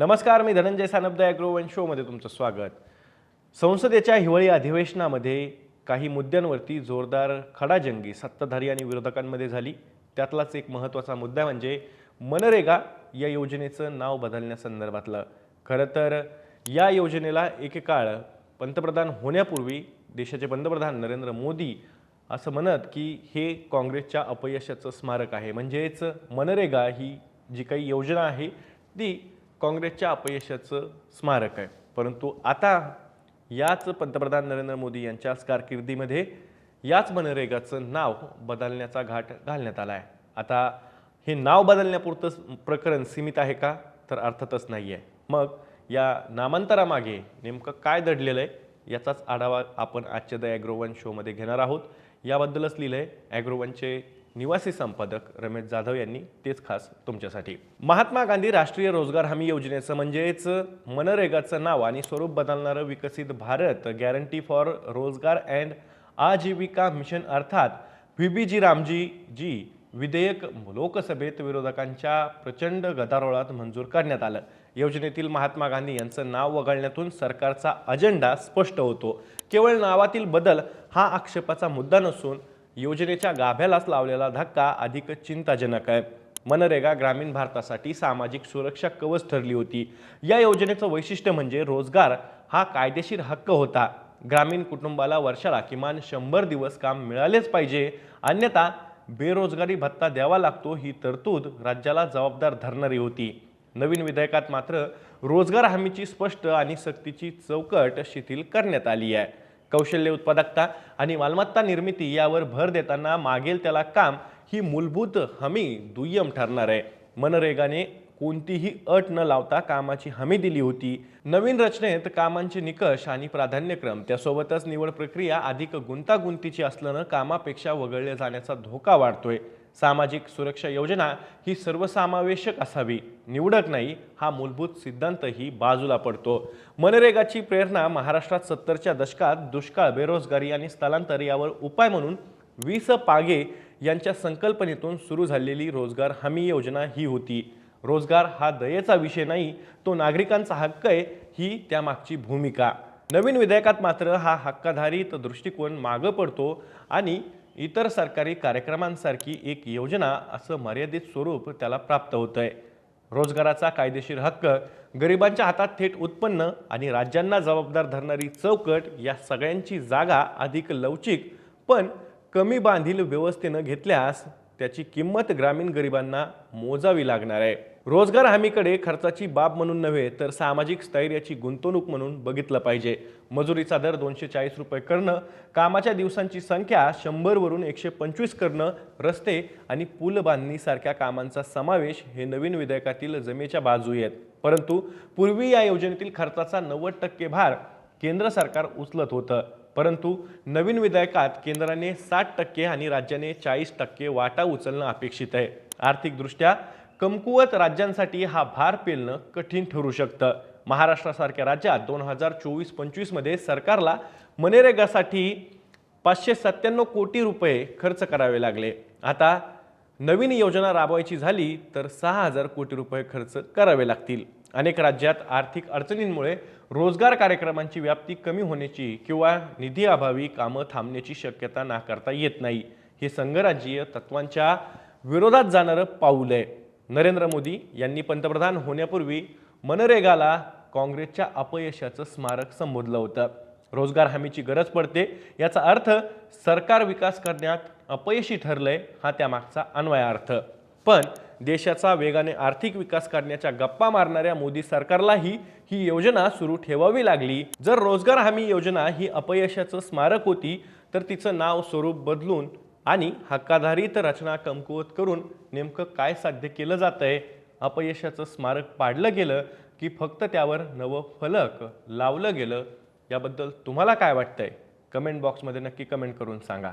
नमस्कार मी Dhananjay Sanpada agro one शोमध्ये तुमचं स्वागत. संसदेच्या हिवाळी अधिवेशनामध्ये काही मुद्द्यांवरती जोरदार खडाजंगी सत्ताधारी आणि विरोधकांमध्ये झाली. त्यातलाच एक महत्त्वाचा मुद्दा म्हणजे मनरेगा या योजनेचं नाव बदलण्यासंदर्भातलं खरं तर या योजनेला एकेकाळ पंतप्रधान होण्यापूर्वी देशाचे पंतप्रधान नरेंद्र मोदी असं म्हणत की हे काँग्रेसच्या अपयशाचं स्मारक आहे. म्हणजेच मनरेगा ही जी काही योजना आहे ती काँग्रेसच्या अपयशाचं स्मारक आहे. परंतु आता याच पंतप्रधान नरेंद्र मोदी यांच्याच कारकिर्दीमध्ये याच मनरेगाचं नाव बदलण्याचा घाट घालण्यात आला आहे. आता हे नाव बदलण्यापुरतं प्रकरण सीमित आहे का? तर अर्थातच नाही आहे मग या नामांतरामागे नेमकं काय दडलेलं आहे? याचाच आढावा आपण आजच्या द ॲग्रोवन शोमध्ये घेणार आहोत. याबद्दलच लिहिलं आहे ॲग्रोवनचे निवासी संपादक रमेश जाधव यांनी तेच खास तुमच्यासाठी. महात्मा गांधी राष्ट्रीय रोजगार हमी योजनेचं म्हणजेच मनरेगाचं नाव आणि स्वरूप बदलणारं Viksit Bharat guarantee for Rozgar and Ajeevika mission अर्थात व्हीबीजी बी जी रामजी जी विधेयक लोकसभेत विरोधकांच्या प्रचंड गदारोळात मंजूर करण्यात आलं. योजनेतील महात्मा गांधी यांचं नाव वगळण्यातून सरकारचा अजेंडा स्पष्ट होतो. केवळ नावातील बदल हा आक्षेपाचा मुद्दा नसून योजनेच्या गाभ्यालाच लावलेला धक्का अधिक चिंताजनक आहे. मनरेगा ग्रामीण भारतासाठी सामाजिक सुरक्षा कवच ठरली होती. या योजनेचं वैशिष्ट्य म्हणजे रोजगार हा कायदेशीर हक्क होता. ग्रामीण कुटुंबाला वर्षाला किमान शंभर दिवस काम मिळालेच पाहिजे. अन्यथा बेरोजगारी भत्ता द्यावा लागतो ही तरतूद राज्याला जबाबदार धरणारी होती. नवीन विधेयकात मात्र रोजगार हमीची स्पष्ट आणि सक्तीची चौकट शिथिल करण्यात आली आहे. कौशल्य उत्पादकता आणि मालमत्ता निर्मिती यावर भर देताना मागेल त्याला काम ही मूलभूत हमी दुय्यम ठरणार आहे. मनरेगाने कोणतीही अट न लावता कामाची हमी दिली होती. नवीन रचनेत कामांचे निकष आणि प्राधान्यक्रम त्यासोबतच निवड प्रक्रिया अधिक गुंतागुंतीची असल्यानं कामापेक्षा वगळले जाण्याचा धोका वाढतोय. सामाजिक सुरक्षा योजना ही सर्वसमावेशक असावी. निवडक नाही हा मूलभूत सिद्धांतही बाजूला पडतो. मनरेगाची प्रेरणा महाराष्ट्रात सत्तरच्या दशकात दुष्काळ बेरोजगारी आणि स्थलांतर यावर उपाय म्हणून वीस पागे यांच्या संकल्पनेतून सुरू झालेली रोजगार हमी योजना ही होती. रोजगार हा दयेचा विषय नाही तो नागरिकांचा हक्क आहे ही त्यामागची भूमिका. नवीन विधेयकात मात्र हा हक्काधारित दृष्टिकोन मागं पडतो आणि इतर सरकारी कार्यक्रमांसारखी एक योजना असं मर्यादित स्वरूप त्याला प्राप्त होतं आहे रोजगाराचा कायदेशीर हक्क गरिबांच्या हातात थेट उत्पन्न आणि राज्यांना जबाबदार धरणारी चौकट या सगळ्यांची जागा अधिक लवचिक पण कमी बांधील व्यवस्थेनं घेतल्यास त्याची किंमत ग्रामीण गरिबांना मोजावी लागणार आहे. रोजगार हमीकडे खर्चाची बाब म्हणून नव्हे तर सामाजिक स्थैर्याची गुंतवणूक म्हणून बघितलं पाहिजे. मजुरीचा दर दोनशे चाळीस रुपये करणं कामाच्या दिवसांची संख्या शंभरवरून एकशे पंचवीस करणं रस्ते आणि पूल बांधणीसारख्या कामांचा समावेश हे नवीन विधेयकातील जमेच्या बाजू आहेत परंतु पूर्वी या योजनेतील खर्चाचा नव्वद टक्के भार केंद्र सरकार उचलत होतं. परंतु नवीन विधेयकात केंद्राने साठ टक्के आणि राज्याने चाळीस टक्के वाटा उचलणं अपेक्षित आहे. आर्थिकदृष्ट्या कमकुवत राज्यांसाठी हा भार पेलणं कठीण ठरू शकतं. महाराष्ट्रासारख्या राज्यात दोन हजार चोवीस पंचवीसमध्ये सरकारला मनरेगासाठी पाचशे सत्त्याण्णव कोटी रुपये खर्च करावे लागले. आता नवीन योजना राबवायची झाली तर सहा हजार कोटी रुपये खर्च करावे लागतील. अनेक राज्यात आर्थिक अडचणींमुळे रोजगार कार्यक्रमांची व्याप्ती कमी होण्याची किंवा निधी अभावी कामं थांबण्याची शक्यता नाकारता येत नाही. हे संघराज्यीय तत्वांच्या विरोधात जाणारं पाऊल आहे. नरेंद्र मोदी यांनी पंतप्रधान होण्यापूर्वी मनरेगाला काँग्रेसच्या अपयशाचं स्मारक संबोधलं होतं. रोजगार हमीची गरज पडते याचा अर्थ सरकार विकास करण्यात अपयशी ठरलंय हा त्यामागचा अन्वयार्थ. पण देशाचा वेगाने आर्थिक विकास करण्याच्या गप्पा मारणाऱ्या मोदी सरकारलाही ही योजना सुरू ठेवावी लागली. जर रोजगार हमी योजना ही अपयशाचं स्मारक होती तर तिचं नाव स्वरूप बदलून आणि हक्काधारित रचना कमकुवत करून नेमकं काय साध्य केलं जातंय? अपयशाचं स्मारक पाडलं गेलं की फक्त त्यावर नवं फलक लावलं गेलं? याबद्दल तुम्हाला काय वाटतंय? कमेंट बॉक्समध्ये नक्की कमेंट करून सांगा.